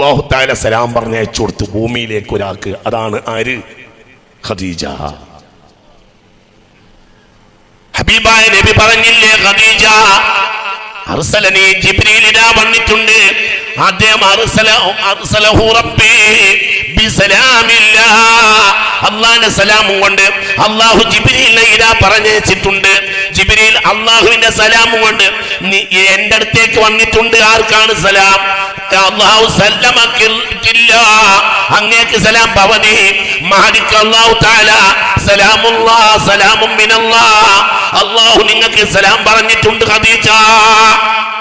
അള്ളാഹുത്താല സലാം പറഞ്ഞയച്ചു കൊടുത്തു ഭൂമിയിലേക്ക് ഒരാൾക്ക്. അതാണ് ആര്? ഖദീജ. ഹബീബായ നബി പറഞ്ഞില്ലേ ഖദീജ അർസലനി ജിബ്രീൽ ഇതാ വന്നിട്ടുണ്ട്. അദ്ദേഹം അള്ളാഹിന്റെ സലാമും കൊണ്ട് അള്ളാഹു ജിബ്രീലിനെ ഇതാ പറഞ്ഞയച്ചിട്ടുണ്ട്. ജിബ്രീൽ അള്ളാഹുവിന്റെ സലാമും കൊണ്ട് എന്റെ അടുത്തേക്ക് വന്നിട്ടുണ്ട്. ആർക്കാണ് സലാം? സലാം മിനല്ലാ. സലാം ഖദീജ.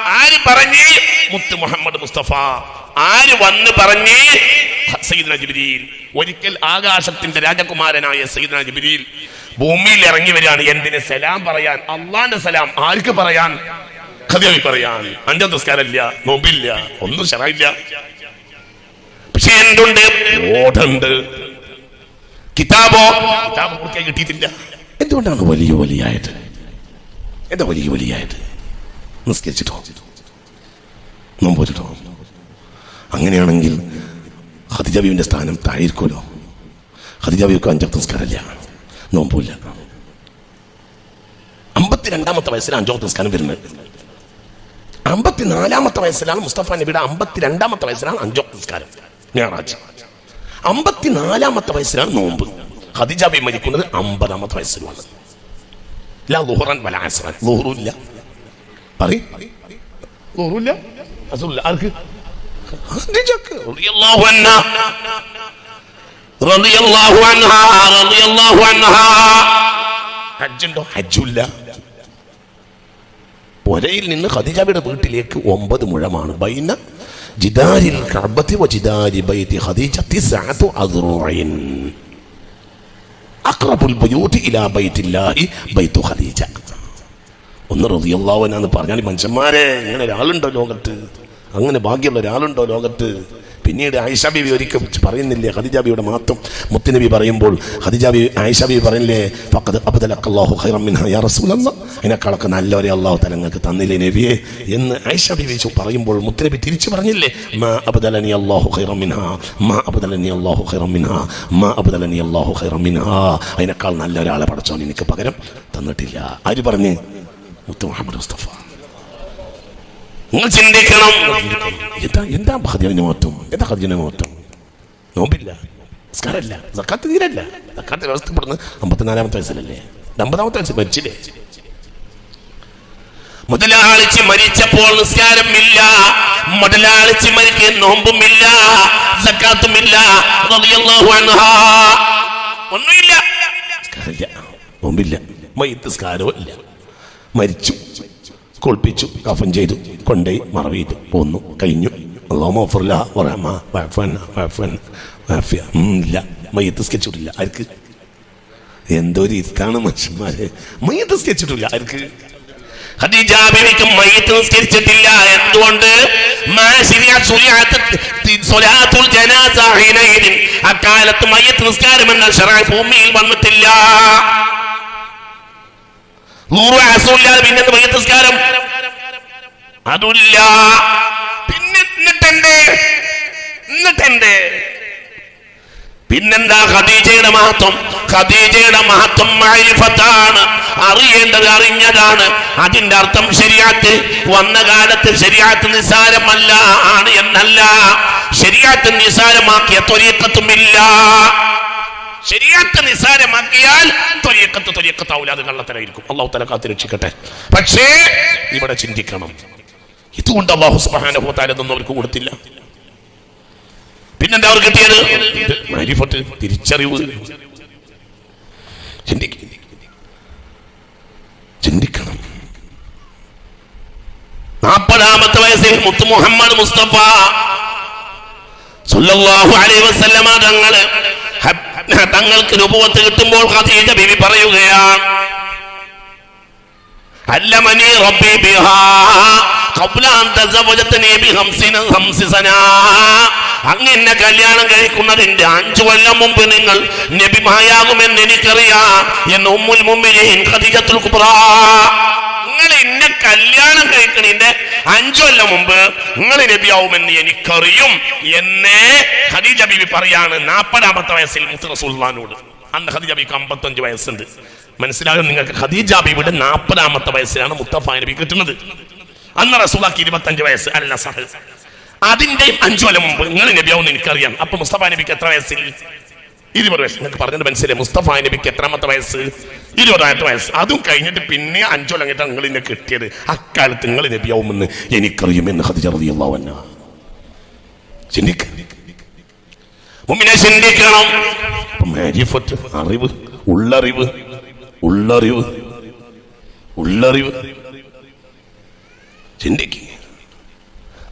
ആര് മുത്ത് മുഹമ്മദ് മുസ്തഫ. ആര് ഒരിക്കൽ ആകാശത്തിന്റെ രാജകുമാരനായ സയ്യിദ്ന ജിബ്രീൽ ഭൂമിയിൽ ഇറങ്ങി വരികയാണ്. എന്തിന്? സലാം പറയാൻ. അള്ളാന്റെ സലാം ആർക്ക് പറയാൻ? ഖദീജ പറയാൻ. അഞ്ച നിസ്കാരമില്ല നോമ്പില്ല ഒന്നും ശരായില്ല. പക്ഷെ എന്തുണ്ട്? ഓടുണ്ട് കിതാബോ? കിതാബ് പൂർത്തിയായി കിട്ടിയിട്ടില്ല. എന്തുകൊണ്ടാണ് വലിയ വലിയായത്? എന്താ വലിയ വലിയായത്? നിസ്കരിച്ചിട്ടോ? നോമ്പോച്ചിട്ടോ അങ്ങനെയാണെങ്കിൽ ഹദിജാബിയുടെ സ്ഥാനം താഴെയിരിക്കുമല്ലോ. ഹദിജാബിയൊക്കെ അഞ്ചാം നിസ്കാരമില്ല. നോമ്പില്ല അമ്പത്തിരണ്ടാമത്തെ വയസ്സിൽ അഞ്ചോ നിസ്കാരം വരുന്നത്. അമ്പത്തിനാലാമത്തെ വയസ്സിലാണ് മുസ്തഫ നബിയുടെ അമ്പത്തിരണ്ടാമത്തെ വയസ്സിലാണ് അഞ്ചോ നിസ്കാരം ഞായറാഴ്ച. അമ്പത്തിനാലാമത്തെ വയസ്സിലാണ് നോമ്പ്. ഹദിജാബി മരിക്കുന്നത് അമ്പതാമത്തെ വയസ്സിലുമാണ്. ഹജ്ജുണ്ടോ? ലുഹറൻ പുരയിൽ നിന്ന് ഹദീജയുടെ വീട്ടിലേക്ക് ഒമ്പത് മുഴമാണ്. ബൈന ജിദാരിൽ കഅബത്തി വ ജിദാരി ബൈതി ഖദീജ തിസ്അതു അദ്റുഇൻ അഖറബുൽ ബുയൂതി ഇലാ ബൈതില്ലാഹി ബൈതു ഖദീജ. ഒന്ന് റളിയല്ലാഹു അൻഹ പറഞ്ഞാൽ മനുഷ്യന്മാരെ ഇങ്ങനെ ഒരാളുണ്ടോ ലോകത്ത്? അങ്ങനെ ഭാഗ്യമുള്ള ഒരാളുണ്ടോ ലോകത്ത്? പിന്നീട് ആയിഷ ബീവി ഒരിക്കൽ പറയുന്നില്ലേ ഹദിജാബിയുടെ ബിയുടെ മാത്രം മുത്തുനബി പറയുമ്പോൾ ഹദിജാബി ബി ആയിഷ ബീവി പറയുന്നില്ലേ ഫക്കത് അബ്ദലക്കല്ലാഹു യാ റസൂലല്ലാഹ് അതിനേക്കാളൊക്കെ നല്ലവരെ അള്ളാഹു തലങ്ങൾക്ക് തന്നില്ലേ നബിയെ എന്ന് ആയിഷ ബീവി ചോ- പറയുമ്പോൾ മുത്തുനബി തിരിച്ചു പറഞ്ഞില്ലേ മാ അബ്ദലനി അള്ളാഹു ഖൈറൻ മിൻഹ മാ അബ്ദലനി അള്ളാഹു ഖൈറൻ മിൻഹ മാ അബ്ദലനി അള്ളാഹു ഖൈറൻ മിൻഹ. അതിനേക്കാൾ നല്ല ഒരാളെ പഠിച്ചോ എനിക്ക് പകരം തന്നിട്ടില്ല. ആര് പറഞ്ഞ്? മുത്തു മുഹമ്മദ് മുസ്തഫ. നിങ്ങൾ ചിന്തിക്കണം. എന്താ എന്താ ഖദീജയുടെ മഹത്വം എന്താ ഖദീജയുടെ മഹത്വം നോമ്പില്ല നിസ്കാരമില്ല സക്കാത്ത് തീരല്ല. സക്കാത്ത് വ്യവസ്ഥപ്പെടുന്ന അമ്പത്തിനാലാമത്തെ വയസ്സിലല്ലേ? അമ്പതാമത്തെ വയസ്സിൽ മരിച്ചില്ലേ? മുതലാളിച്ച് മരിച്ചപ്പോൾ നിസ്കാരമില്ല. മുതലാളിച്ച് മരിക്ക് നോമ്പുമില്ല. സക്കാത്തുമില്ല. ഒന്നുമില്ല. നോമ്പില്ല. മയ്യത്ത് സ്കാരവും ഇല്ല. മരിച്ചു. കുളിപ്പിച്ചു കഫൻ ചെയ്തു കൊണ്ടുപോയി മറവിയിട്ടു പോന്നു കഴിഞ്ഞു. സ്കെച്ചിട്ടില്ല ആർക്ക്? എന്തോ ഒരു ഇതാണ് മനുഷ്യന്മാരെ. സ്കെച്ചിട്ടില്ല ആർക്ക്? നിസ്കരിച്ചിട്ടില്ല എന്തുകൊണ്ട്? അക്കാലത്ത് മയത്ത് നിസ്കാരം എന്ന ഭൂമിയിൽ വന്നിട്ടില്ല. നൂറ് വയസ്സുമില്ലാതെ പിന്നെ നിസ്കാരം അതുമില്ല. പിന്നെ എന്നിട്ടെന്തേ? പിന്നെന്താ ഖദീജയുടെ മഹത്വം? ഖദീജയുടെ മഹത്വം മാരിഫത്താണ് അറിയേണ്ടത് അറിഞ്ഞതാണ്. അതിന്റെ അർത്ഥം ശരിയാത്ത്. വന്ന കാലത്ത് ശരിയാത്ത് നിസാരമല്ല. ആണ് എന്നല്ല. ശരിയാത്ത് നിസാരമാക്കിയ തൊരീക്കത്തുമില്ല ശരിയാത്ത് നിസാരമാക്കിയാൽ തൊലിയക്കത്ത് തൊലിയക്കത്താവില്ല അത് കള്ളത്തരായിരിക്കും അള്ളാഹു തല കാത്തി രക്ഷിക്കട്ടെ. പക്ഷേ ഇവിടെ ചിന്തിക്കണം. ഇതുകൊണ്ട് അള്ളാഹു ഇതൊന്നും അവർക്ക് കൊടുത്തില്ല. പിന്നെന്താ അവർ കിട്ടിയത്? തിരിച്ചറിവ്. ചിന്തിക്ക ചിന്തിക്കണം. നാൽപ്പതാമത്തെ വയസ്സിൽ മുത്തു മുഹമ്മദ് മുസ്തഫ സല്ലല്ലാഹു അലൈഹി വസല്ലമ തങ്ങൾ തങ്ങൾക്ക് രൂപവത്ത് കിട്ടുമ്പോൾ ഖദീജ ബിബി പറയുകയാണ് علمني ربي بها قبل أن تزوجتني بخمسين خمس سنة അങ്ങനെ കല്യാണം കഴിക്കുന്നതിന്റെ അഞ്ചു കൊല്ലം മുമ്പ് നിങ്ങൾ നബിമായാകുമെന്ന് എനിക്കറിയാം എന്ന് ഉമ്മുൽ മുമ്മിനീൻ ഖദീജത്തുൽ കുബ്ര നിങ്ങൾ എന്നെ കല്യാണം കഴിക്കണിന്റെ അഞ്ചു കൊല്ലം മുമ്പ് നിങ്ങൾ നബിയാവുമെന്ന് എനിക്കറിയും. എന്നെ ഖദീജ ബീബി പറയാണ് നാൽപ്പതാമത്തെ വയസ്സിൽ മുത്ത് അന്ന് ഖദീജ ബീബിക്ക് അമ്പത്തഞ്ച് വയസ്സുണ്ട്. മനസ്സിലാകും നിങ്ങൾക്ക്? ഖദീജ ബീബിയുടെ നാൽപ്പതാമത്തെ വയസ്സിലാണ് മുത്തഫ നബി കിട്ടുന്നത്. അന്ന് റസൂലാക്ക് ഇരുപത്തഞ്ച് വയസ്സ്. അല്ല സഹ അതിന്റെ അഞ്ചു കൊല്ലം മുമ്പ് നിങ്ങൾ നബിയാവുമെന്ന് എനിക്കറിയാം. അപ്പൊ മുസ്തഫ നബിക്ക് എത്ര വയസ്സിൽ? ഇരുപത് വയസ്സ്. എന്നിട്ട് പറഞ്ഞത് മനസ്സിലായി? മുസ്തഫ നബിക്ക് എത്രാമത്തെ വയസ്സ്? ഇരുപതാമത്തെ വയസ്സ്. അതും കഴിഞ്ഞിട്ട് പിന്നെ അഞ്ചു കൊല്ലം കഴിഞ്ഞിട്ട് നിങ്ങൾ എന്നെ കിട്ടിയത്. അക്കാലത്ത് നിങ്ങൾ നബിയാവുമെന്ന് എനിക്കറിയുമെന്ന് അൻഹ. ചിന്തിക്ക. മുമ്പിനെ ചിന്തിക്കണം. അറിവ് ഉള്ളറിവ് ഉള്ളറിവ് ഉള്ളറിവ്. ചിന്തിക്കുക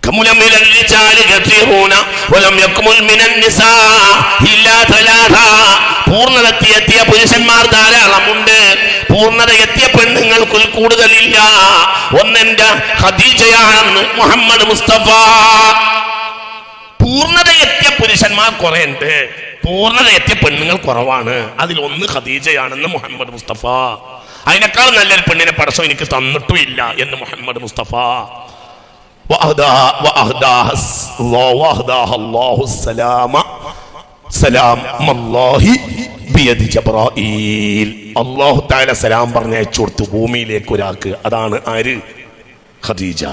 كمل من الرجال كثيرون ولم يكمل من النساء إلا ثلاثة പൂർണ്ണതത്തി എത്തിയ പുരുഷന്മാർ ധാരാളമുണ്ട് പൂർണ്ണത എത്തിയ പെണ്ണുങ്ങൾക്ക് കൂടുതലില്ല ഒന്നെന്റെ ഖദീജയാണെന്ന് മുഹമ്മദ് മുസ്തഫ പൂർണ്ണത എത്തിയ പുരുഷന്മാർ കുറെ ഉണ്ട് പൂർണ്ണത എത്തിയ പെണ്ണുങ്ങൾ കുറവാണ് അതിൽ ഒന്ന് ഖദീജയാണെന്ന് മുഹമ്മദ് മുസ്തഫ അതിനേക്കാൾ നല്ലൊരു പെണ്ണിനെ പടസം എനിക്ക് തന്നിട്ടുമില്ല എന്ന് മുഹമ്മദ് മുസ്തഫ അള്ളാഹു താല സലാം പറഞ്ഞയച്ചു കൊടുത്തു ഭൂമിയിലേക്ക് ഒരാൾക്ക്. അതാണ് ആര്? ഖദീജ.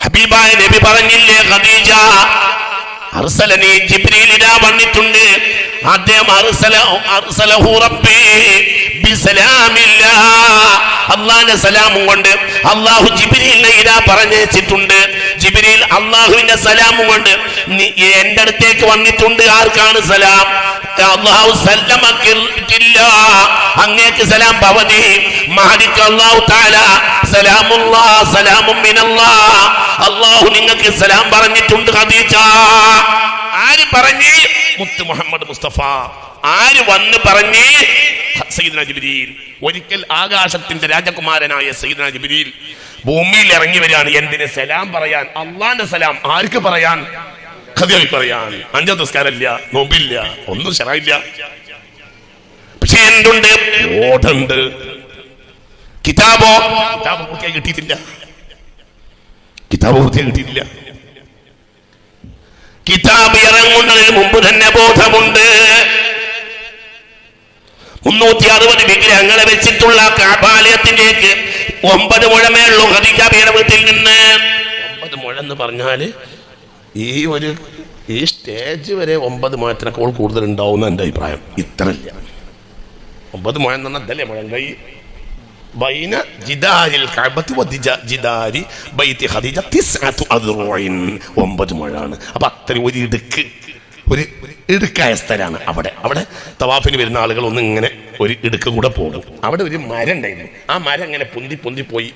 ഹബീബായ നബി പറഞ്ഞില്ലേ ഖദീജ അർസലനി ജിബ്രീൽ ഇതാ വന്നിട്ടുണ്ട്. അദ്ദേഹം അള്ളാഹിന്റെ സലാമും കൊണ്ട് അള്ളാഹു ജിബ്രീലിനെ ഇതാ പറഞ്ഞിട്ടുണ്ട് ജിബ്രീൽ അള്ളാഹുവിന്റെ സലാമും കൊണ്ട് എന്റെ അടുത്തേക്ക് വന്നിട്ടുണ്ട്. ആർക്കാണ് സലാം? അള്ളാഹു സല്ലമക്കില്ല അങ്ങേക്ക് സലാം ഭവതി. മഹദിക്ക് അള്ളാഹു താല സലാമുല്ലാ സലാമും അള്ളാഹു നിങ്ങൾക്ക് സലാം പറഞ്ഞിട്ടുണ്ട് ഖദീജ. ആര് പറഞ്ഞ്? മുത്ത് മുഹമ്മദ് മുസ്തഫ. ആര് വന്ന് പറഞ്ഞ്? സയ്യിദ്ന ജിബ്രീൽ. ഒരിക്കൽ ആകാശത്തിന്റെ രാജകുമാരനായ സയ്യിദ്ന ജിബ്രീൽ ഭൂമിയിൽ ഇറങ്ങി വരികയാണ്. എന്തിന്? സലാം പറയാൻ. അള്ളാന്റെ സലാം. ആർക്ക് പറയാൻ? കഥയായി പറയാൻ. അഞ്ചാം നിസ്കാരമില്ല നോമ്പില്ല. ഒന്നും ശരായില്ല. പക്ഷെ എന്തുണ്ട്? ഓടുണ്ട് കിതാബോ? കിതാബ് പൂർത്തിയായി കിട്ടിയിട്ടില്ല. കിതാബ് പൂർത്തിയായി കിട്ടിയിട്ടില്ല. കിതാബ് ഇറങ്ങുന്നതിന് മുമ്പ് തന്നെ ബോധമുണ്ട്. മുന്നൂറ്റി അറുപത് വിഗ്രഹങ്ങളെ വെച്ചിട്ടുള്ള കാപാലയത്തിലേക്ക് ഒമ്പത് മുഴമേയുള്ളൂ ഖദീജാബിയുടെ വീട്ടിൽ നിന്ന്. ഒമ്പത് മുഴ എന്ന് പറഞ്ഞാൽ ഈ ഒരു ഈ സ്റ്റേജ് വരെ ഒമ്പത് മുഴത്തിനേക്കാൾ കൂടുതൽ ഉണ്ടാവുന്ന എന്റെ അഭിപ്രായം. ഇത്ര ഒമ്പത് മുഴ എന്ന് പറഞ്ഞാൽ അതല്ലേ മുഴം ബൈന ജിദാരിൽ ജിദാരി ബൈത്തി ഖദീജ ഒമ്പത് മുഴാണ്. അപ്പൊ അത്ര ഒരു ഇടുക്ക് ഒരു ഇടുക്കായ സ്ഥലമാണ് അവിടെ. അവിടെ തവാഫിന് വരുന്ന ആളുകൾ ഒന്ന് ഇങ്ങനെ ഒരു ഇടുക്ക് കൂടെ പോകും. അവിടെ ഒരു മരം ഉണ്ടായിരുന്നു. ആ മരം ഇങ്ങനെ പൊന്തി പൊന്തി പോയി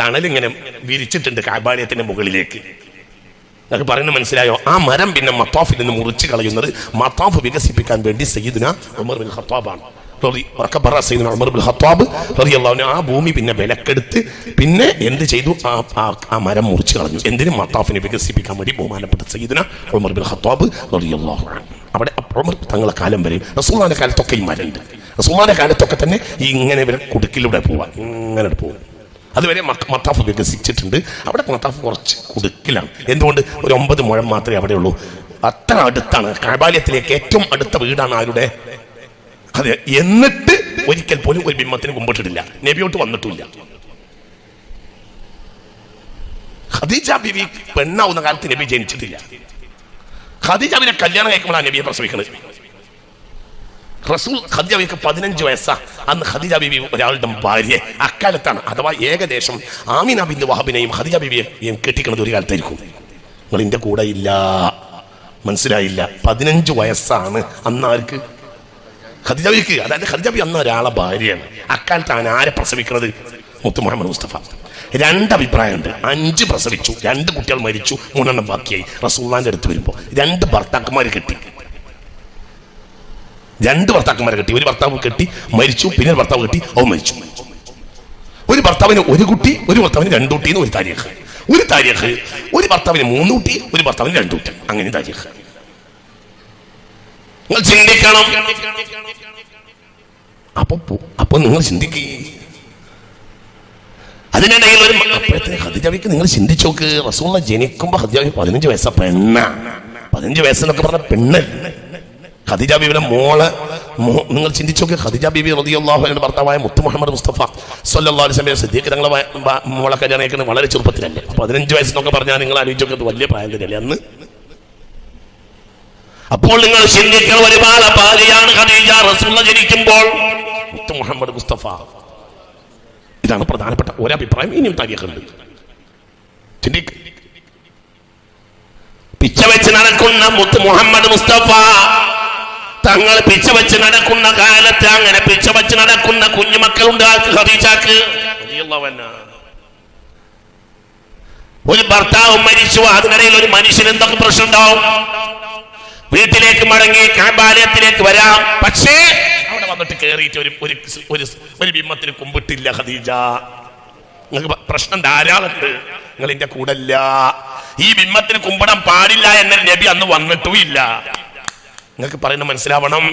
തണലിങ്ങനെ വിരിച്ചിട്ടുണ്ട് കാബാലയത്തിന്റെ മുകളിലേക്ക്. അതൊക്കെ പറയുന്നത് മനസ്സിലായോ? ആ മരം പിന്നെ മത്താഫിൽ നിന്ന് മുറിച്ച് കളയുന്നത് മത്താഫ് വികസിപ്പിക്കാൻ വേണ്ടി സയ്യിദിന ഉമർ ബിൻ ഖത്താബാണ്. ആ ഭൂമി പിന്നെ വിലക്കെടുത്ത് പിന്നെ എന്ത് ചെയ്തു? ആ ആ- മരം മുറിച്ച് കളഞ്ഞു. എന്തിനും മത്താഫിനെ വികസിപ്പിക്കാൻ വേണ്ടി ബഹുമാനപ്പെട്ട സയ്യിദിന ഉമർ അവിടെ ഉമർ തങ്ങളെ കാലം വരെ റസൂലിന്റെ കാലത്തൊക്കെ ഈ മരണ്ട് ഉണ്ട് കാലത്തൊക്കെ തന്നെ ഈ ഇങ്ങനെ ഇവരെ കുടുക്കിലൂടെ പോവാൻ ഇങ്ങനെ പോവും. അതുവരെ മത്താഫ് വികസിച്ചിട്ടുണ്ട്. അവിടെ മത്താഫ് കുറച്ച് കുടുക്കിലാണ്. എന്തുകൊണ്ട്? ഒരു ഒമ്പത് മുഴം മാത്രമേ അവിടെ ഉള്ളൂ അത്ര അടുത്താണ്. കാബാലയത്തിലേക്ക് ഏറ്റവും അടുത്ത വീടാണ് ആരുടെ? അതെ എന്നിട്ട് ഒരിക്കൽ പോലും ഒരു ബിംബത്തിന് കുമ്പിട്ടിട്ടില്ല. നബിയോട്ട് വന്നിട്ടില്ല. ഖദീജ ബിവി പെണ്ണാവുന്ന കാലത്ത് നബി ജനിച്ചിട്ടില്ല. ഖദീജ ബിനെ കല്യാണം കഴിക്കുമ്പോഴാണ് നബിയെ പ്രസവിക്കുന്നത് റസൂൽ ഖദീജ ബിക്ക് പതിനഞ്ച് വയസ്സാ. അന്ന് ഖദീജ ബിബി ഒരാളുടെ ഭാര്യ അക്കാലത്താണ് അഥവാ ഏകദേശം ആമിന ബിന്ദു വഹാബിനെയും ഖദീജ ബിബിയെയും കെട്ടിക്കുന്നത് ഒരു കാലത്തായിരിക്കും. നിങ്ങൾ എന്റെ കൂടെ ഇല്ല. മനസ്സിലായില്ല. പതിനഞ്ച് വയസ്സാണ് അന്ന് ആർക്ക്? ഖദീജ ബിക്ക് അതായത് ഖദീജ ബി അന്ന് ഒരാളെ ഭാര്യയാണ്. അക്കാലത്താണ് ആരെ പ്രസവിക്കുന്നത് മുത്തു മുഹമ്മദ് മുസ്തഫ. രണ്ട് അഭിപ്രായമുണ്ട് അഞ്ച് പ്രസവിച്ചു രണ്ട് കുട്ടികൾ മരിച്ചു മൂന്നെണ്ണം ബാക്കിയായി. റസൂള്ളാന്റെ അടുത്ത് വരുമ്പോൾ രണ്ട് ഭർത്താക്കന്മാർ കെട്ടി. രണ്ട് ഭർത്താക്കന്മാരെ കെട്ടി. ഒരു ഭർത്താവ് കെട്ടി മരിച്ചു. പിന്നെ ഭർത്താവ് കെട്ടി അവൻ മരിച്ചു. ഒരു ഭർത്താവിന് ഒരു കുട്ടി ഒരു ഭർത്താവിന് രണ്ടു കുട്ടി ഒരു താരിഖ്. ഒരു താരിഖ് ഒരു ഭർത്താവിന് മൂന്ന് കുട്ടി ഒരു ഭർത്താവിന് രണ്ടു കുട്ടി. അങ്ങനെ താരിഖ്. ചിന്തിക്കണം. അപ്പൊ അപ്പൊ നിങ്ങൾ ചിന്തിക്കേ. അതിനിടയിൽ ഒരു അപ്പോഴത്തെ ഖദീജാബിക്ക് നിങ്ങൾ ചിന്തിച്ചു നോക്ക്. റസൂള്ള ജനിക്കുമ്പോ ഖദീജാബി പതിനഞ്ച് വയസ്സ പെണ്ണ. പതിനഞ്ച് വയസ്സെന്നൊക്കെ പറഞ്ഞ പെണ്ണ്. ഖദീജ ബീവിയുടെ മോൾ. നിങ്ങൾ ചിന്തിച്ചു നോക്കി. ഖദിജ ബീബി റതിയുള്ള ഭർത്താവായ മുത്തു മുഹമ്മദ് മുസ്തഫ അലൈഹി വസല്ലം സിദ്ദീഖ് തങ്ങളെ മോളെ കല്യാണം വളരെ ചെറുപ്പത്തിലല്ലേ? പതിനഞ്ച് വയസ്സെന്നൊക്കെ പറഞ്ഞാൽ നിങ്ങൾ ആലോചിച്ചൊക്കെ വലിയ പ്രായം തന്നെയല്ലേ അന്ന്? അപ്പോൾ നിങ്ങൾ ചിന്തിക്കുന്ന ഒരുപാട് ഭാര്യയാണ് ഖദീജ റസൂള്ള ജനിക്കുമ്പോൾ. മുഹമ്മദ് മുസ്തഫ. ഇതാണ് പ്രധാനപ്പെട്ട ഒരഭിപ്രായം ഇനിയും താരീഖുണ്ട്. പിച്ച വെച്ച് നടക്കുന്ന മുത്ത് മുഹമ്മദ് മുസ്തഫ തങ്ങൾ പിച്ച വെച്ച് നടക്കുന്ന കാലത്ത് അങ്ങനെ പിച്ച വെച്ച് നടക്കുന്ന കുഞ്ഞുമക്കളുണ്ട് ആൾക്ക് റളിയല്ലാഹു ഒരു ഭർത്താവ് മരിച്ചു. അതിനിടയിൽ ഒരു മനുഷ്യൻ എന്തൊക്കെ പ്രശ്നം ഉണ്ടാവും വീട്ടിലേക്ക് മടങ്ങി കാബാലയത്തിലേക്ക് വരാം. പക്ഷേ അവിടെ വന്നിട്ട് കയറിയിട്ട് ഒരു ഒരു ഒരു ഒരു ബിംബത്തിന് കുമ്പിട്ടില്ല ഖദീജ. നിങ്ങൾക്ക് പ്രശ്നം ധാരാളമുണ്ട്. നിങ്ങൾ എന്റെ കൂടെ അല്ല ഈ ബിംബത്തിന് കുമ്പിടാൻ പാടില്ല എന്ന നബി അന്ന് വന്നിട്ടും ഇല്ല. നിങ്ങൾക്ക് പറയുന്നത് മനസ്സിലാവണം.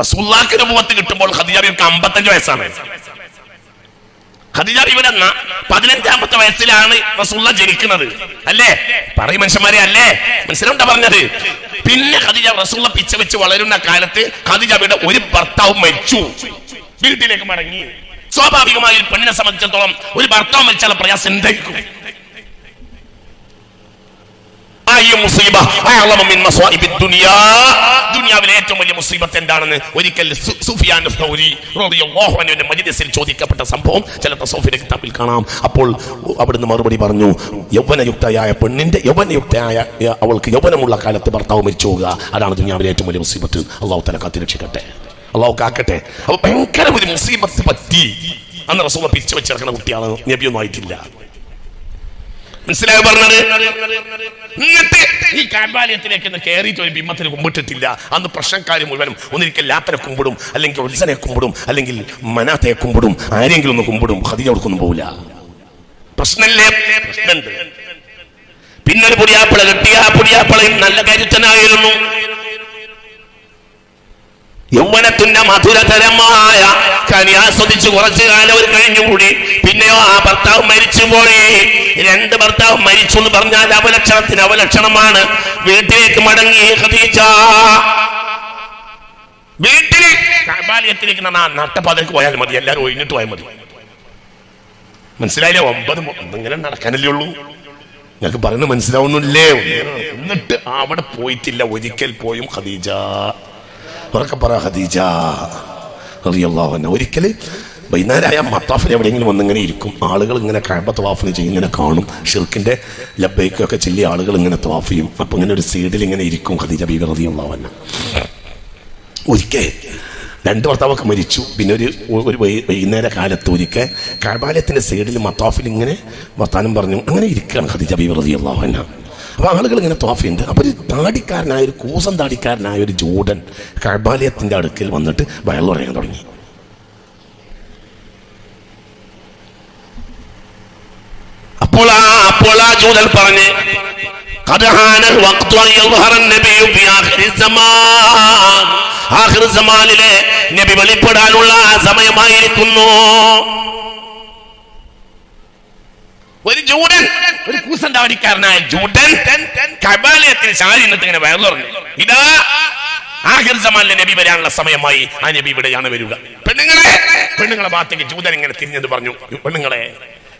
റസൂല്ലാക്ക് മുഖത്ത് കിട്ടുമ്പോൾ ഖദീജ ബിബിക്ക് അമ്പത്തഞ്ച് വയസ്സാണ്. ഖദീജ ബിബിയുടെ ന- പതിനഞ്ചാമത്തെ വയസ്സിലാണ് റസൂള്ള ജനിക്കുന്നത്. അല്ലേ? പറയും മനുഷ്യന്മാരെ അല്ലേ? മനസ്സിലുണ്ടാ പറഞ്ഞത്? പിന്നെ ഖദീജ റസൂള്ള പിച്ച വെച്ച് വളരുന്ന കാലത്ത് ഖദീജയുടെ ഒരു ഭർത്താവ് മരിച്ചു. വീട്ടിലേക്ക് മടങ്ങി. സ്വാഭാവികമായി ഒരു പെണ്ണിനെ സംബന്ധിച്ചിടത്തോളം ഒരു ഭർത്താവ് മരിച്ചാൽ പ്രയാസം എന്തായിരിക്കും? ആ ഈ മുസീബ ദുനിയാവിലെ ഏറ്റവും വലിയ മുസീബത്ത് എന്താണെന്ന് ഒരിക്കൽ സുഫിയാൻ മജ്ലിസിൽ ചോദിക്കപ്പെട്ട സംഭവം ചില തസോഫിന്റെ കിതാബിൽ കാണാം. അപ്പോൾ അവിടുന്ന് മറുപടി പറഞ്ഞു യൗവനയുക്തയായ പെണ്ണിന്റെ യൗവനയുക്തയായ അവൾക്ക് യൗവനമുള്ള കാലത്ത് ഭർത്താവ് മരിച്ചു പോകുക അതാണ് ദുനിയാവിലെ ഏറ്റവും വലിയ മുസീബത്ത്. അള്ളാഹു തല കാത്തിരക്ഷിക്കട്ടെ അള്ളാഹു കാക്കട്ടെ. അപ്പൊ ഭയങ്കര ഒരു മുസീബത്ത് പറ്റി. അന്ന് റസൂല പിരിച്ചു വെച്ചിറക്കുന്ന കുട്ടിയാണ് നബിയൊന്നും ആയിട്ടില്ല. മനസ്സിലായോ പറഞ്ഞത്? എന്നിട്ട് ഈ കാമ്പാലയത്തിലേക്ക് ഒന്ന് കയറിയിട്ട് ഒരു ബിംബത്തിന് കുമ്പിട്ടിട്ടില്ല. അന്ന് പ്രശ്നക്കാർ മുഴുവനും ഒന്നിരിക്കൽ ലാത്തനെ കുമ്പിടും അല്ലെങ്കിൽ ഉത്സനെ കുമ്പിടും അല്ലെങ്കിൽ മനാത്തെ കുമ്പിടും ആരെങ്കിലും ഒന്ന് കുമ്പിടും ഹതി അവർക്കൊന്നും പോവില്ല. പ്രശ്നല്ലേ പ്രശ്നമുണ്ട്. പിന്നെ ഒരു പുതിയാപ്പിള കിട്ടിയ ആ പുതിയാപ്പിളയും നല്ല കരുത്തനായിരുന്നു. യൗവനത്തിന്റെ മധുരതരമായ കനി ആസ്വദിച്ച് കുറച്ചു കാലം ഒരു കഴിഞ്ഞുകൂടി. പിന്നെയോ ആ ഭർത്താവ് മരിച്ചുപോയി. രണ്ട് ഭർത്താവ് മരിച്ചു എന്ന് പറഞ്ഞാൽ അവലക്ഷണത്തിന് അവലക്ഷണമാണ്. വീട്ടിലേക്ക് മടങ്ങി ഖദീജ. വീട്ടിൽ കാബാലയത്തിലേക്ക് ആ നട്ടപ്പാതയ്ക്ക് പോയാൽ മതി എല്ലാവരും ഒഴിഞ്ഞിട്ട് പോയാൽ മതി. മനസ്സിലായില്ലേ? ഒമ്പത് എന്തെങ്കിലും നടക്കാനല്ലേ ഉള്ളൂ. ഞങ്ങൾക്ക് പറയുന്നത് മനസ്സിലാവുന്നില്ലേ? എന്നിട്ട് അവിടെ പോയിട്ടില്ല. ഒരിക്കൽ പോയും ഖദീജ. ഉറക്കെ പറ ഖദീജ അറിയല്ലാവുന്ന ഒരിക്കൽ വൈകുന്നേരമായ മത്താഫിൽ എവിടെയെങ്കിലും വന്നിങ്ങനെ ഇരിക്കും. ആളുകൾ ഇങ്ങനെ കഴമ്പ തവാഫിന് ചെയ്യും ഇങ്ങനെ കാണും. ഷിർക്കിന്റെ ലബൈക്കൊക്കെ ചെല്ലിയ ആളുകൾ ഇങ്ങനെ തവാഫ് ചെയ്യും. അപ്പൊ ഇങ്ങനെ ഒരു സീഡിൽ ഇങ്ങനെ ഇരിക്കും ഖദീജ ബീവി ഒരിക്കെ ഒരിക്കൽ രണ്ട് ഭർത്താവൊക്കെ മരിച്ചു. പിന്നെ ഒരു ഒരു വൈകുന്നേര കാലത്ത് ഒരിക്കൽ കഴബാലയത്തിന്റെ സൈഡിൽ മത്താഫിൽ ഇങ്ങനെ വർത്താനം പറഞ്ഞു. അങ്ങനെ ഇരിക്കുകയാണ് ഖദീജ ബീവി റളിയല്ലാഹു അപ്പൊ ആളുകൾ ഇങ്ങനെ തോഫയുണ്ട്. അപ്പോൾ ഒരു താടിക്കാരനായ ഒരു കൂസം താടിക്കാരനായ ഒരു ജൂഡൻ കബാലയത്തിന്റെ അടുക്കൽ വന്നിട്ട് വയൽ പറയാൻ തുടങ്ങി. അപ്പോൾ ആ അപ്പോൾ ആ ജൂതൻ പറഞ്ഞ് നബി വെളിപ്പെടാനുള്ള സമയമായിരിക്കുന്നു. ഒരു ജൂഡൻ. ഒരു കൂസന്താവടിക്കാരനായ ജൂഡൻ കബാലയത്തിൽ നിന്നിട്ട് ഇങ്ങനെ വയറു പറഞ്ഞു ഇതാ ആഹിർ നബി വരാനുള്ള സമയമായി ആ നബി ഇവിടെയാണ് വരിക. പെണ്ണുങ്ങളെ. പെണ്ണുങ്ങളെ ഭാഗത്തേക്ക് ജൂതൻ ഇങ്ങനെ തിരിഞ്ഞെന്ന് പറഞ്ഞു. പെണ്ണുങ്ങളെ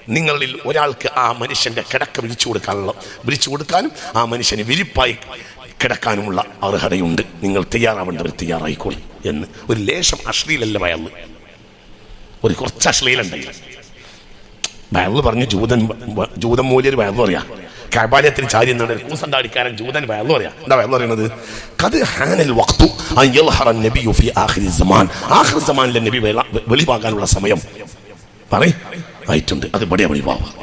നിങ്ങളിൽ ഒരാൾക്ക് ആ മനുഷ്യന്റെ കിടക്ക വിരിച്ചു കൊടുക്കാനുള്ള വിരിച്ചു കൊടുക്കാനും ആ മനുഷ്യന് വിരിപ്പായി കിടക്കാനുമുള്ള അർഹതയുണ്ട്. നിങ്ങൾ തയ്യാറാവേണ്ടവർ തയ്യാറായിക്കോളി എന്ന്. ഒരു ലേശം അശ്ലീലല്ല വയൽ ഒരു കുറച്ച് അശ്ലീലുണ്ടല്ലോ വയൽ പറഞ്ഞു ജൂതൻ ജൂതൻ മൂല്യൊരു വയൽ പറയാ. കൈബാലയത്തിന് ചാരി എന്നാണ് കൂസണ്ടാടിക്കാരൻ ജൂതൻ വയൽ പറയാ. എന്താ വയൽ പറയുന്നത് കത് ഹാനൽ വഖ്തു നബി ഫി ആഖിരി സമാൻ. ആഖിർ സമാനിലെ നബി വെള- വെളിവാകാനുള്ള സമയം. പറയും. ആയിട്ടുണ്ട്. അത് ഇവിടെ വെളിവാവുക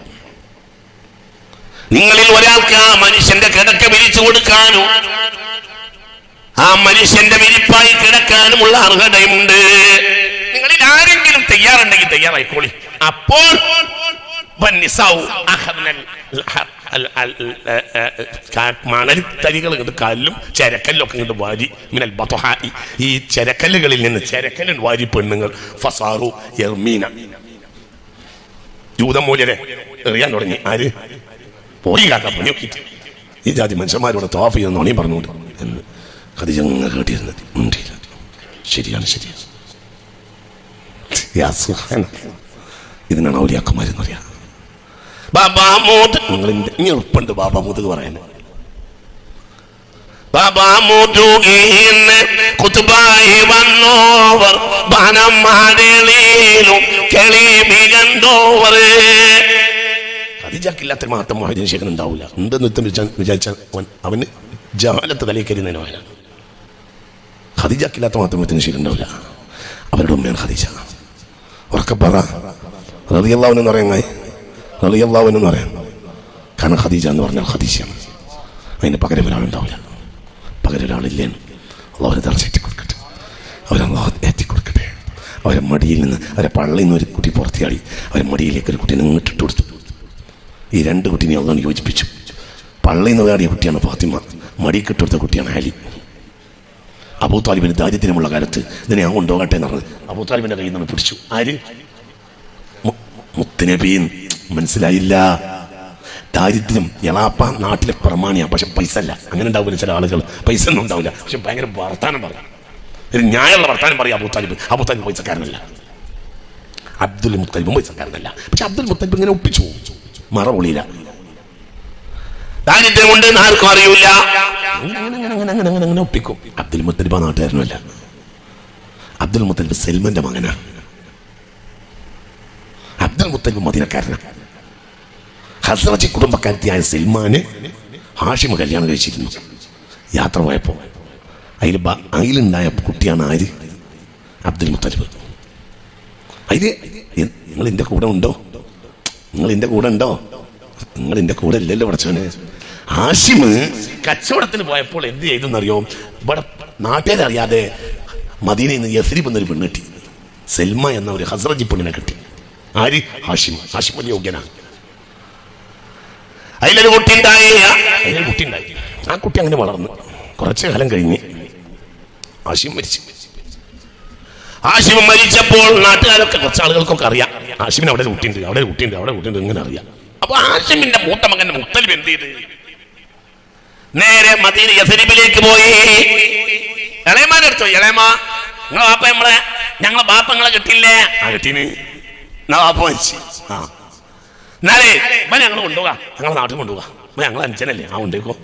നിങ്ങളിൽ ഒരാൾക്ക് ആ മനുഷ്യന്റെ കിടക്ക വിരിച്ചു കൊടുക്കാനും ആ മനുഷ്യന്റെ വിരിപ്പായി കിടക്കാനുമുള്ള അർഹതയുമുണ്ട് നിങ്ങളിൽ ആരെങ്കിലും തയ്യാറുണ്ടെങ്കിൽ തയ്യാറായിക്കോളി. അപ്പോൾ വന്നിസാവു അഹർനൽ അൽ- അൽ- അൽ- ഏ- ഏ- കാ- മണൽ തരികൾ ഇങ്ങോട്ട് കല്ലും ചെരക്കല്ലൊക്കെ ഇങ്ങോട്ട് വാരി മിനൽ ബത്ഹായി ഈ ചരക്കല്ലുകളിൽ നിന്ന് ചെരക്കല്ലിൽ വാരി പെണ്ണുങ്ങൾ. ഫസാറു യർമീന ജൂതമൂല്യരെ എറിയാൻ തുടങ്ങി. ആര്? പോയി കാക്ക പണി നോക്കിയിട്ട്. ഈ ജാതി മനുഷ്യന്മാരോട് തോഫ് ചെയ്യുന്ന നുണയും പറഞ്ഞുകൊണ്ട് എന്ന് കഥ അങ്ങ് കേട്ടിരുന്നത്. ഉണ്ടില്ല ശരിയാണ് ശരിയാണ്. ഇതിനാണ് സുബ്ഹാനല്ലാഹ്. ഇതിനാണ് ഔലിയാക്കന്മാരെന്ന് ബാബാമൂത്ത് നിങ്ങൾ ഇനി ഉറപ്പുണ്ട് ബാബാമൂത്ത് പറയാൻ. കുത്തുബായി വന്നോവർ മാത്രം മൊഹീദ്ദീൻ ശേഖരൻ ഉണ്ടാവില്ല എന്തെന്ന് വിചാരിച്ച അവന് ജാലത്ത് തലയിൽ കരുന്നതിന് അവനാണ്. ഖദീജക്കില്ലാത്ത മാത്രം യുദ്ധം ശേഖരൻ ഉണ്ടാവില്ല അവരുടെ ഉമ്മയാണ് ഖദീജ. ഉറക്കപ്പറ റളിയല്ലാഹുവിനെന്ന് പറയാൻ എന്ന് പറയാം. കാരണം ഖദീജ എന്ന് പറഞ്ഞാൽ ഖദീജയാണ്. അതിന് പകരം ഒരാളുണ്ടാവില്ല. പകരം ഒരാളില്ലേന്ന് അള്ളാഹുനെ തറച്ചേറ്റി കൊടുക്കട്ടെ. അവരല്ലാഹു ഏറ്റി കൊടുക്കട്ടെ. അവരെ മടിയിൽ നിന്ന് അവരെ പള്ളിയിൽ നിന്ന് ഒരു കുട്ടി പുറത്തിയാടി. അവരെ മടിയിലേക്ക് ഒരു കുട്ടിയെ ഇങ്ങോട്ടിട്ട് കൊടുത്തു. ഈ രണ്ട് കുട്ടിനെ അള്ളാഹ് യോജിപ്പിച്ചു. പള്ളിയിൽ നിന്ന് ആടിയ കുട്ടിയാണ് ഫാത്തിമ. മടി കെട്ടുകൊടുത്ത കുട്ടിയാണ് ഹാലി അബൂ താലിബിന് ദാരിദ്ര്യമുള്ള കാലത്ത് ഇതിനെ ഞാൻ കൊണ്ടുപോകട്ടെ എന്ന് പറഞ്ഞത് അബൂ താലിബിന്റെ കയ്യിൽ നിന്ന് പിടിച്ചു. ആര്? മുത്തിനെ മുത്തുനബീൻ. മനസ്സിലായില്ല. ദാരിദ്ര്യം എളാപ്പ നാട്ടിലെ പ്രമാണിയാണ്. പക്ഷെ പൈസ അല്ല അങ്ങനെ ഉണ്ടാവില്ല ചില ആളുകൾ. പൈസ ഒന്നും ഉണ്ടാവില്ല. പക്ഷെ ഭയങ്കര വർത്താനം പറയും. ഒരു ന്യായമുള്ള വർത്താനം പറയും അബൂ താലിബ് അബൂ താലിബ് പൈസക്കാരനല്ല. അബ്ദുൽ മുത്തലിബും പൈസക്കാരനല്ല. പക്ഷെ അബ്ദുൽ മുത്തലിബ് ഇങ്ങനെ ഒപ്പിച്ചു. മറ പൊളിയില്ല ദാരിദ്ര്യമുണ്ട് എന്ന് ആർക്കും അറിയൂല അങ്ങനെ ഒപ്പിക്കും. അബ്ദുൽ മുത്തലിബ് നാട്ടുകാരനല്ല അബ്ദുൽ മുത്തലിബ് സെൽമന്റെ മകനാണ്. അബ്ദുൽ മുത്തലിബ് മദീനക്കാരനാണ് ഹസ്രജി കുടുംബക്കാരത്തിയായ സൽമാന് ഹാഷിമ കല്യാണം കഴിച്ചിരുന്നു. യാത്ര പോയപ്പോൾ അതിൽ അതിലുണ്ടായ കുട്ടിയാണ് ആര്? അബ്ദുൽ മുത്തലിബ്. അതിൽ നിങ്ങൾ എന്റെ കൂടെ ഉണ്ടോ? നിങ്ങൾ എന്റെ കൂടെ ഉണ്ടോ? നിങ്ങൾ എന്റെ കൂടെ ഇല്ലല്ലോ പഠിച്ചവന് ഹാഷിമ് കച്ചവടത്തിന് പോയപ്പോൾ എന്ത് ചെയ്തു എന്നറിയോ ഇവിടെ നാട്ടുകാരറിയാതെ മദീനയിൽ നിന്ന് യസ്രിബ് എന്നൊരു പെണ്ണ് കിട്ടി. സെൽമ എന്ന ഒരു ഹസ്രജി പെണ്ണിനെ കിട്ടി. ആര്? ഹാഷിം. ഹാഷിം വലിയ യോഗ്യനാണ്. അതിലൊരു കുട്ടി ഉണ്ടായില്ല അതിലൊരു കുട്ടി ഉണ്ടായി ആ കുട്ടി അങ്ങനെ വളർന്നു കുറച്ചു കാലം കഴിഞ്ഞ് ഹാഷിം മരിച്ചു. ഹാഷിം മരിച്ചപ്പോൾ നാട്ടുകാരൊക്കെ കുറച്ച് ആളുകൾക്കൊക്കെ അറിയാം. ഹാഷിമിന് അവിടെ കുട്ടിയുണ്ട് അവിടെ കുട്ടിയുണ്ട് അവിടെ കുട്ടിയുണ്ട് ഇങ്ങനെ അറിയാം. അപ്പൊ ഹാഷിമിന്റെ മൂത്ത മകന്റെ മുത്തലിബ് എന്ത് ചെയ്ത്? നേരെ മദീന യസരിബിലേക്ക് പോയി. ഇളയമാനെടുത്തോ ഇളയമാ? നിങ്ങളെ ബാപ്പ നമ്മളെ ഞങ്ങളെ ബാപ്പ നിങ്ങളെ കിട്ടിയില്ലേ? ആ കിട്ടീന്. മരിച്ചു ആ. എന്നാലേ ഞങ്ങൾ കൊണ്ടുപോകാം. ഞങ്ങളെ നാട്ടിൽ കൊണ്ടുപോകാം. ഞങ്ങൾ അഞ്ചനല്ലേ? ആ കൊണ്ടേക്കോ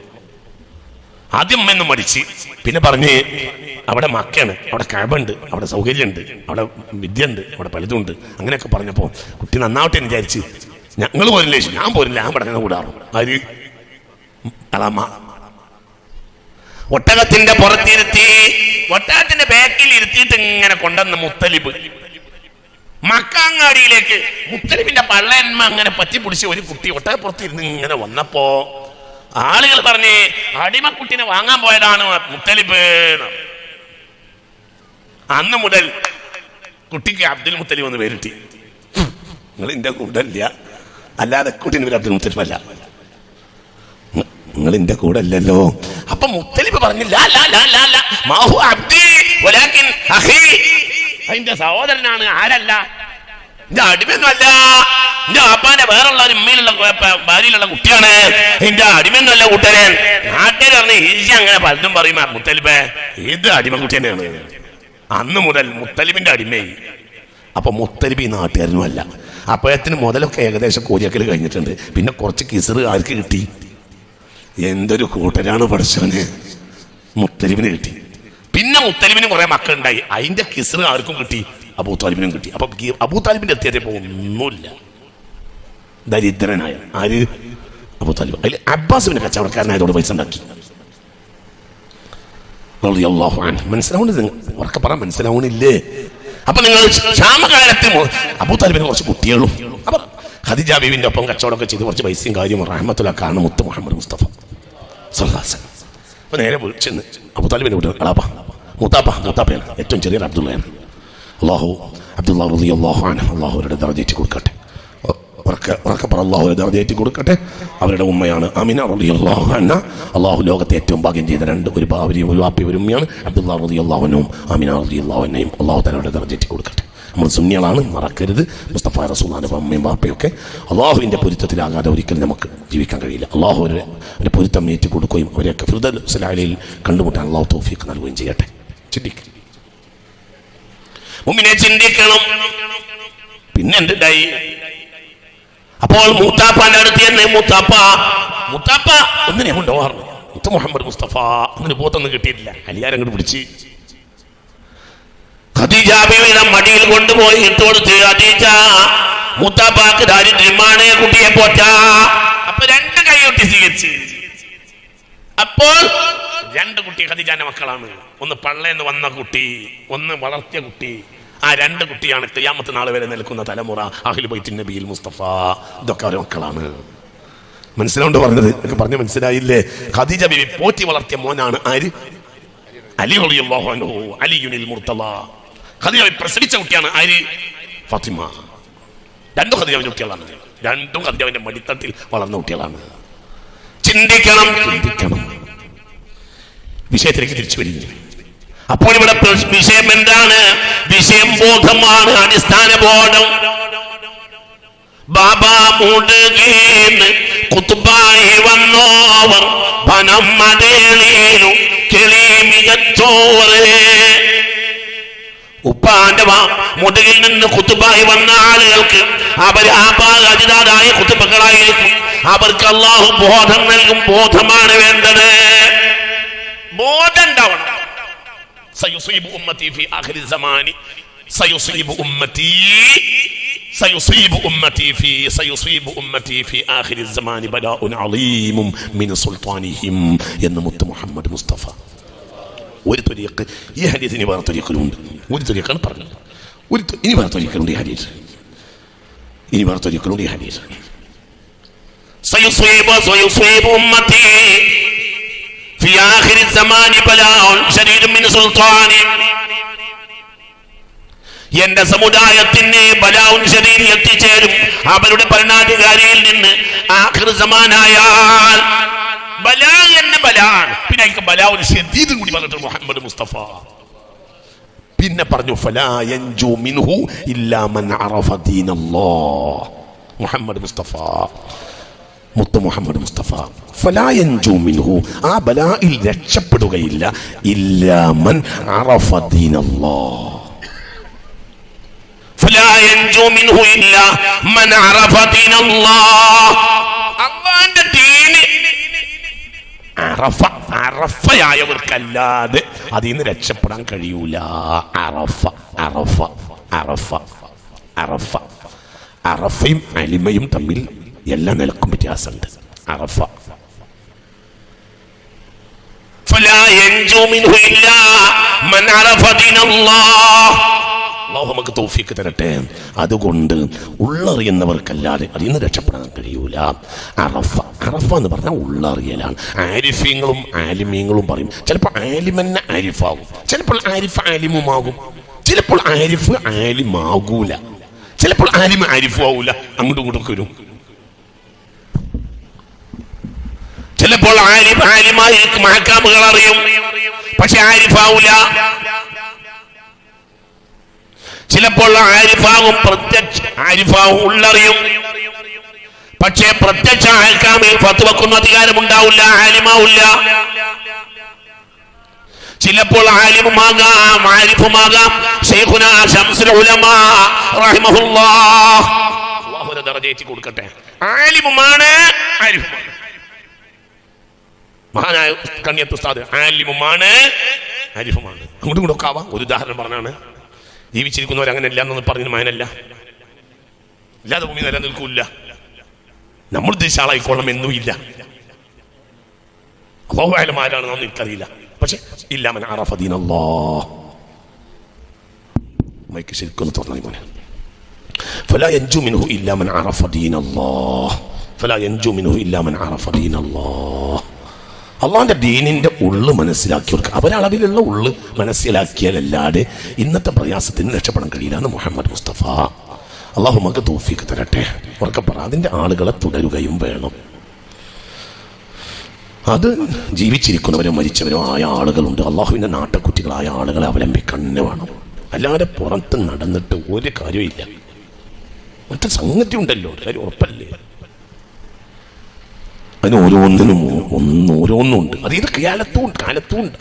ആദ്യം ഉമ്മയൊന്നും മടിച്ച് പിന്നെ പറഞ്ഞ് അവിടെ മക്കയാണ്. അവിടെ കഴബുണ്ട് അവിടെ സൗകര്യമുണ്ട്. അവിടെ വിദ്യ ഉണ്ട് അവിടെ പലതുണ്ട്. അങ്ങനെയൊക്കെ പറഞ്ഞപ്പോൾ കുട്ടി നന്നാവട്ടെ എന്ന് വിചാരിച്ച് ഞങ്ങൾ പോരില്ലേ? ഞാൻ പോരില്ല. ഞാൻ പഠനം കൂടാറു ആര്? അളമ്മ ഒട്ടകത്തിന്റെ പുറത്തിരുത്തി ഒട്ടകത്തിന്റെ ബാക്കിൽ ഇരുത്തിയിട്ട് ഇങ്ങനെ കൊണ്ടുവന്ന മുത്തലിബ്. മക്കാങ്ങാടിയിലേക്ക്. മുത്തലിമിന്റെ പള്ളയന്മ അങ്ങനെ പറ്റിപ്പിടിച്ച് ഒരു കുട്ടി ഒട്ടകപ്പുറത്തിരുന്ന് ഇങ്ങനെ വന്നപ്പോ ആളുകൾ പറഞ്ഞ് അടിമക്കുട്ടിനെ വാങ്ങാൻ പോയതാണ് മുത്തലിബ്. അന്ന് മുതൽ കുട്ടിക്ക് അബ്ദുൽ മുത്തലിബ് എന്ന് പേരിട്ടി. നിങ്ങൾ എന്റെ കൂടെ ഇല്ല. അല്ലാതെ കുട്ടിന് പേര് അബ്ദുൽ മുത്തലിബ് അല്ല. നിങ്ങൾ എന്റെ കൂടെ അല്ലല്ലോ അപ്പൊ മുത്തലിബ് പറഞ്ഞില്ല അതിന്റെ സഹോദരനാണ് ആരല്ല? എന്റെ അടിമയൊന്നുമല്ല. എന്റെ അപ്പാന്റെ വേറുള്ള ഉമ്മയിലുള്ള ഭാര്യയിലുള്ള കുട്ടിയാണ്. എന്റെ അടിമയൊന്നുമല്ല കൂട്ടരൻ നാട്ടുകാർ പറഞ്ഞ ഈശ അങ്ങനെ പലതും പറയും മുത്തലിബേ ഇത് അടിമ കുട്ടിയാണ് അന്ന് മുതൽ മുത്തലിബിന്റെ അടിമയായി. അപ്പൊ മുത്തലിബ് ഈ നാട്ടുകാരനും അല്ല. അപ്പോഴത്തിന് മുതലൊക്കെ ഏകദേശം കോരിയാക്കൽ കഴിഞ്ഞിട്ടുണ്ട്. പിന്നെ കുറച്ച് കിസറ് ആർക്ക് കിട്ടി? എന്തൊരു കൂട്ടരാണ് പഠിച്ചവന്. മുത്തലിബിന് കിട്ടി. മുത്തലിബിന് കുറെ മക്കളുണ്ടായി. അതിന്റെ കിസറ് ആർക്കും കിട്ടി? അബൂ കിട്ടി. അപ്പൊ അബൂ താലിബിന്റെ എത്തിയപ്പോ ഒന്നുമില്ല. ദരിദ്രനായ ആര്? അബൂ അതിൽ അബ്ബാസിന്റെ കച്ചവടക്കാരനായതോട് പൈസ ഉണ്ടാക്കി. മനസ്സിലാവുന്നില്ല? ഉറക്കെ പറ മനസ്സിലാവണില്ലേ അപ്പൊ നിങ്ങൾ ക്ഷാമകാലത്തെ അബൂ താലിബിന് കുറച്ച് കുട്ടികളും. അപ്പൊ ഖദീജ ബീവിന്റെ ഒപ്പം കച്ചവടമൊക്കെ ചെയ്ത് കുറച്ച് പൈസയും കാര്യം റഹ്മത്തുലക്കാണ് മുത്ത് മുഹമ്മദ് മുസ്തഫ. വസല്ലം. അപ്പൊ നേരെ ചെന്ന് അബൂ താലിബിന്റെ വീട്ടിൽ അളാപ്പ മൂത്താപ്പ മൂത്താപ്പയാണ് ഏറ്റവും ചെറിയ അബ്ദുള്ളയാണ്. അള്ളാഹു അബ്ദുള്ള റുദി അള്ളാഹു അൻഹു അള്ളാഹുരുടെ ദർജേറ്റ് കൊടുക്കട്ടെ. ഉറക്കെ ഉറക്കെ പറ കൊടുക്കട്ടെ. അവരുടെ ഉമ്മയാണ് അമിന റളി അള്ളാഹു അള്ളാഹു ലോകത്തെ ഏറ്റവും ഭാഗ്യം ചെയ്ത രണ്ട് ഒരു ഭാര്യയും ഒരു വാപ്പി ഒരു ഉമ്മയാണ് അബ്ദുള്ള റുദി അള്ളാഹുനും അമിന റുദി അള്ളാഹുനെയും അള്ളാഹു തലയുടെ ദർജേറ്റ് കൊടുക്കട്ടെ. നമ്മൾ സുന്നികളാണ് മറക്കരുത്. മുസ്തഫ റസൂലാനും അമ്മയും ബാപ്പയൊക്കെ അള്ളാഹുവിന്റെ പൊരുത്തത്തിലാകാതെ ഒരിക്കലും നമുക്ക് ജീവിക്കാൻ കഴിയില്ല. അള്ളാഹു അവരെ അവരെ പൊരുത്തം ഏറ്റുകൊടുക്കുകയും അവരെയൊക്കെ ഫിറുദൽ കണ്ടുമുട്ടാൻ അള്ളാഹു തോഫിക്ക് നൽകുകയും ചെയ്യട്ടെ. ചിന്തിക്കും. മുമ്പിനെ ചിന്തിക്കണം. പിന്നെ എന്തുണ്ടായി അപ്പോൾ മൂത്താപ്പാന്റെ അടുത്ത് തന്നെ മൂത്താപ്പ മൂത്താപ്പ ഒന്നിനെ കൊണ്ടുപോകാറുണ്ട് മുത്ത മുഹമ്മദ് മുസ്തഫ. ഒന്നിന് പോത്തൊന്നും കിട്ടിയിട്ടില്ല. അലിയാരം അങ്ങോട്ട് പിടിച്ച്. ഖദീജാബിയുടെ മടിയിൽ കൊണ്ടുപോയി ഇട്ട് കൊടുത്ത് ഖദീജ മുത്താപ്പാക്ക് ദാരിദ്ര്യമാണ്. കുട്ടിയെ പോറ്റ. അപ്പൊ രണ്ട് കൈ കൈയൊട്ടി സ്വീകരിച്ച്. അപ്പോൾ രണ്ട് കുട്ടി ഖദീജാന്റെ മക്കളാണ്. ഒന്ന് പള്ളേന്ന് വന്ന കുട്ടി ഒന്ന് വളർത്തിയ കുട്ടി. ആ രണ്ട് കുട്ടിയാണ് തെയ്യാമത്ത് നാളെ വരെ നിൽക്കുന്ന തലമുറ അഖിൽ ബൈത്തിൻ നബിയിൽ മുസ്തഫ. ഇതൊക്കെ അവരുടെ മക്കളാണ്. മനസ്സിലാവുണ്ട് പറഞ്ഞത്? എനിക്ക് പറഞ്ഞു മനസ്സിലായില്ലേ? ഖദീജ ബിബി പോറ്റി വളർത്തിയ മോനാണ് ആര്? അലി അൻഹു അലിയുനിൽ മുർത്തല. ഖദീജ പ്രസവിച്ച കുട്ടിയാണ് ആര്? ഫാത്തിമ. രണ്ടും ഖദീജാവിന്റെ കുട്ടികളാണ്. രണ്ടും ഖദീജാവിന്റെ മടിത്തട്ടിൽ വളർന്ന കുട്ടികളാണ്. ചിന്തിക്കണം. ചിന്തിക്കണം. വിഷയത്തിലേക്ക് തിരിച്ചു വരിക അപ്പോൾ ഇവിടെ വിഷയം എന്താണ്? വിഷയം ബോധമാണ് അടിസ്ഥാന ബോധം. ബാബ മുടുകേന്ന് കുത്തുബായി വന്നോവർ പനം മതേളിയിലും കിളി മികച്ചോവരേ ഉപ്പാന്റെ മുതുകിൽ നിന്ന് കുത്തുബായി വന്ന ആളുകൾക്ക് അവർ ആ ആപാതിതാതായ കുത്തുബകളായിരിക്കും. അവർക്ക് അള്ളാഹു ബോധം നൽകും ബോധമാണ് വേണ്ടത്. ബോധം ഉണ്ടാവണം. ഉമ്മത്തി ഫി ആഖിരി സമാനി ഒരു തൊലിയക്ക് ഈ ഹരീതിന് വേറെ തൊലിയക്കലുണ്ട് ഒരു തൊലിയക്കാണ് പറഞ്ഞത് ഒരു തൊ- ഇനി വേറെ തൊലിയക്കലുണ്ട് ഈ ഹരീത് ഇനി വേറെ തൊലിയക്കലുണ്ട് ഈ ഹരീത് സയുസീബ് സയുസീബ് ഉമ്മത്തി في آخر الزمان بلاء شديد من سلطان എന്റെ സമുദായത്തിന് ബലാവും ശരീരം എത്തിച്ചേരും അവരുടെ ഭരണാധികാരിയിൽ നിന്ന് ആഖിർ സമാനായാൽ ബല എന്നെ ബലാണ്. പിന്നെ അതിക്ക് ബലാ ഒരു ഷദീദും കൂടി പറഞ്ഞിട്ട് മുഹമ്മദ് മുസ്തഫ. പിന്നെ പറഞ്ഞു ഫലായൻജു മിൻഹു ഇല്ലാ മൻ അറഫ ദീനല്ലാഹ്. മുഹമ്മദ് മുസ്തഫ. മുത്ത മുഹമ്മദ് മുസ്തഫ. ഫലായൻജു മിൻഹു. ആ ബലായിൽ രക്ഷപ്പെടുകയില്ല. ഇല്ലാ മൻ അറഫ ദീനല്ലാഹ്. ഫലായൻജു മിൻഹു ഇല്ലാ മൻ അറഫ ദീനല്ലാഹ്. അല്ലാഹുവിന്റെ ദീനിനെ അറഫ അറഫയായവർക്കല്ലാതെ അതിൽ നിന്ന് രക്ഷപ്പെടാൻ കഴിയൂല അറഫ അറഫ അറഫ അറഫ അറഫയും അലിമയും തമ്മിൽ എല്ലാ നിലക്കും വ്യത്യാസമുണ്ട് അറഫ فلا ينجو منه إلا من عرف دين الله അള്ളാഹു നമുക്ക് തോഫിക്ക് തരട്ടെ. അതുകൊണ്ട് ഉള്ളറിയുന്നവർക്കല്ലാതെ അതിൽ നിന്ന് രക്ഷപ്പെടാൻ കഴിയൂല. അറഫ അറഫ എന്ന് പറഞ്ഞാൽ ഉള്ളറിയലാണ്. ആരിഫീങ്ങളും ആലിമീങ്ങളും പറയും ചിലപ്പോൾ ആലിമന്നെ ആരിഫാകും ചിലപ്പോൾ ആരിഫ് ആലിമുമാകും ചിലപ്പോൾ ആരിഫ് ആലിമാകൂല ചിലപ്പോൾ ആലിമ ആരിഫും ആവൂല അങ്ങോട്ടും ഇങ്ങോട്ടും വരും. ചിലപ്പോൾ ആരിഫ് ആലിമായിരിക്കും മഹക്കാമുകൾ അറിയും പക്ഷെ ആരിഫാവൂല. ചിലപ്പോൾ ആരിഫാവും പ്രത്യക്ഷ ആരിഫാവും ഉള്ളറിയും. പക്ഷേ പ്രത്യക്ഷ ആൽക്കാമിൽ പത്ത് വെക്കുന്ന അധികാരമുണ്ടാവില്ല ആലിമാവില്ല. ചിലപ്പോൾ ആലിമുമാകാം ആരിഫുമാകാം ഷെയ്ഖുന ശംസുൽ ഉലമാ കൊടുക്കട്ടെ. ആലിമുമാണ് മഹാനായ കണ്യത്ത് ഉസ്താദ് ആലിമുമാണ് ആരിഫുമാണ് അങ്ങോട്ടും ഇങ്ങോട്ടും ഒക്കെ ആവാം. ഒരു ഉദാഹരണം പറഞ്ഞാണ്. ജീവിച്ചിരിക്കുന്നവർ അങ്ങനെ ഇല്ല എന്നൊന്നും പറഞ്ഞു മാനല്ല ഇല്ലാതെ ഭൂമി നിലനിൽക്കൂല നമ്മൾ ഉദ്ദേശിച്ച ആളായിക്കോളണം എന്നും ഇല്ല അള്ളാഹുവായാലും ആരാണെന്നൊന്നും എനിക്കറിയില്ല പക്ഷെ ഇല്ല മൻ അറഫദീൻ മൈക്ക് ശരിക്കും തുറന്നു മോനെ فلا ينجو منه إلا من عرف دين الله فلا ينجو منه إلا من عرف دين الله അള്ളാന്റെ ദീനിന്റെ ഉള്ളു കൊടുക്കുക. അവരളവിലുള്ള ഉള്ളു മനസ്സിലാക്കിയാലല്ലാതെ ഇന്നത്തെ പ്രയാസത്തിന് രക്ഷപ്പെടാൻ കഴിയില്ല മുഹമ്മദ് മുസ്തഫ. അള്ളാഹു മക്ക് തോഫിക്ക് തരട്ടെ. ഉറക്കെ പറ അതിന്റെ ആളുകളെ തുടരുകയും വേണം. അത് ജീവിച്ചിരിക്കുന്നവരോ മരിച്ചവരോ ആയ ആളുകളുണ്ട്. അള്ളാഹുവിന്റെ നാട്ടക്കുറ്റികളായ ആളുകളെ അവലംബിക്കണ്ണ വേണം. അല്ലാതെ പുറത്ത് നടന്നിട്ട് ഒരു കാര്യമില്ല മറ്റു സംഗതി ഉണ്ടല്ലോ ഒരു കാര്യം ഉറപ്പല്ലേ? അതിന് ഓരോന്നിനും ഒന്ന് ഓരോന്നുണ്ട് അത് ഇത് കാലത്തും കാലത്തും ഉണ്ട്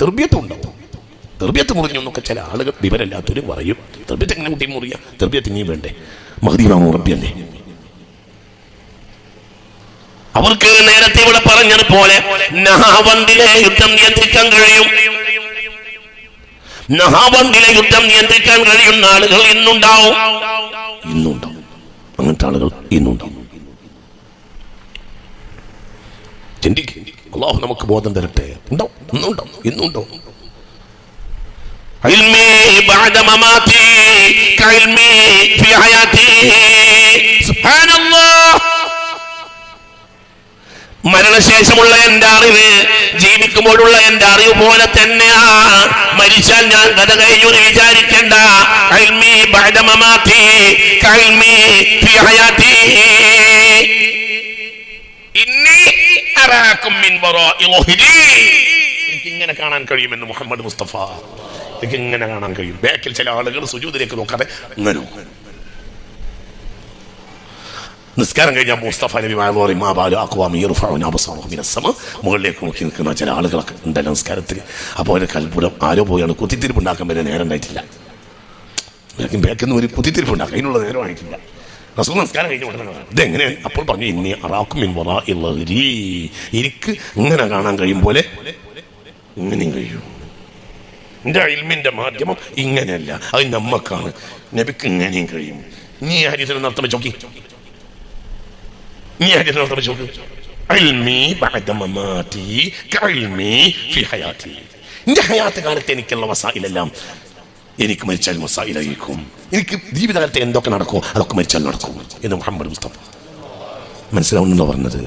തെർബ്യത്തും ഉണ്ടാവും തെർബ്യത്ത് മുറിഞ്ഞൊന്നൊക്കെ ചില ആളുകൾ വിവരമില്ലാത്തവർ പറയും. തെർബ്യത്ത് എങ്ങനെ കുട്ടി മുറിയാ? തെർബ്യത്ത് ഇനിയും വേണ്ടേ? മഹദീമാമ ഉറപ്പിയല്ലേ? അവർക്ക് നേരത്തെ ഇവിടെ പറഞ്ഞതുപോലെ നഹാവന്തിലെ യുദ്ധം നിയന്ത്രിക്കാൻ കഴിയും. നഹാവന്തിലെ യുദ്ധം നിയന്ത്രിക്കാൻ കഴിയുന്ന ആളുകൾ ഇന്നുണ്ടാവും. ഇന്നുണ്ടാവും. അങ്ങനത്തെ ആളുകൾ ഇന്നുണ്ടാവും. ചിന്തിക്കും. അള്ളാഹു നമുക്ക് ബോധം തരട്ടെ. ഉണ്ടോ? ഇന്നുണ്ടോ? ഇന്നുണ്ടോ? മരണശേഷമുള്ള എന്റെ അറിവ് ജീവിക്കുമ്പോഴുള്ള എന്റെ അറിവ് പോലെ തന്നെയാ. മരിച്ചാൽ ഞാൻ കഥ കഴിഞ്ഞു എന്ന് വിചാരിക്കണ്ട. കൽമി ബൈദമമാത്തി കൽമി ഫി ഹയാത്തി. എനിക്ക് ഇങ്ങനെ കാണാൻ കഴിയുമെന്ന് മുഹമ്മദ് മുസ്തഫ. എനിക്ക് ഇങ്ങനെ കാണാൻ കഴിയും. ബാക്കിൽ ചില ആളുകൾ സുജൂതിലേക്ക് നോക്കാതെ. നിസ്കാരം കഴിഞ്ഞാൽ മുസ്തഫ നബി പറയും മുകളിലേക്ക് നോക്കി നിൽക്കുന്ന ചില ആളുകളൊക്കെ ഉണ്ടല്ലോ നിസ്കാരത്തിൽ. അപ്പോൾ ഒരു കൽപ്പുരം ആരോ പോയാണ് കുത്തിത്തിരിപ്പ് ഉണ്ടാക്കാൻ വരെ നേരം ഉണ്ടായിട്ടില്ല. ബാക്കി ബാക്കിൽ നിന്ന് ഒരു കുത്തിത്തിരിപ്പ് ഉണ്ടാക്കാൻ അതിനുള്ള നേരം ആയിട്ടില്ല. റസൂൽ നമസ്കാരം കഴിഞ്ഞ് ഇതെങ്ങനെ അപ്പോൾ പറഞ്ഞു ഇന്നി അറാക്കും മിൻ വറാഇ ളഹ്രി. എനിക്ക് ഇങ്ങനെ കാണാൻ കഴിയും പോലെ ഇങ്ങനെയും കഴിയും. എന്റെ അയൽമിന്റെ മാധ്യമം ഇങ്ങനെയല്ല അത് നമ്മക്കാണ്. നബിക്ക് ഇങ്ങനെയും കഴിയും. നീ ഹരിസിനെ നടത്തം ചോക്കി നീ ഹരിസിനെ നടത്തം ചോക്കി എന്റെ ഹയാത്ത് കാലത്ത് എനിക്കുള്ള വസായിലെല്ലാം എനിക്ക് മരിച്ചാൽ മസായിലായിരിക്കും എനിക്ക് ജീവിതകാലത്ത് എന്തൊക്കെ നടക്കും അതൊക്കെ മരിച്ചാൽ നടക്കും. എന്ന് മുഹമ്മദ് മുസ്തഫ മനസ്സിലാവുന്നുണ്ടോ പറഞ്ഞത്?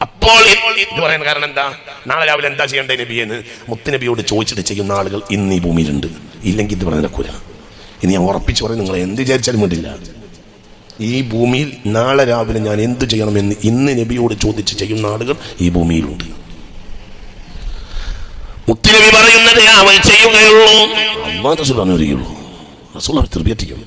അപ്പോൾ ഇത് കാരണം എന്താ? നാളെ രാവിലെ എന്താ ചെയ്യേണ്ടത് നബിയെന്ന് മുത്തുനബിയോട് ചോദിച്ചിട്ട് ചെയ്യുന്ന ആളുകൾ ഇന്ന് ഈ ഭൂമിയിലുണ്ട്. ഇല്ലെങ്കിൽ ഇത് പറഞ്ഞ നടക്കൂല. ഇനി ഞാൻ ഉറപ്പിച്ച് പറയും നിങ്ങൾ എന്ത് വിചാരിച്ചാലും വേണ്ടില്ല. ഈ ഭൂമിയിൽ നാളെ രാവിലെ ഞാൻ എന്ത് ചെയ്യണമെന്ന് ഇന്ന് നബിയോട് ചോദിച്ച് ചെയ്യുന്ന ആളുകൾ ഈ ഭൂമിയിലുണ്ട്. മുത്തുനബി പറയുന്നത് അവൻ ചെയ്യുകയുള്ളൂ. റസൂൽ പറഞ്ഞു വരികയുള്ളൂ റസൂൽ അവർ തൃപ്തിയെത്തിക്കും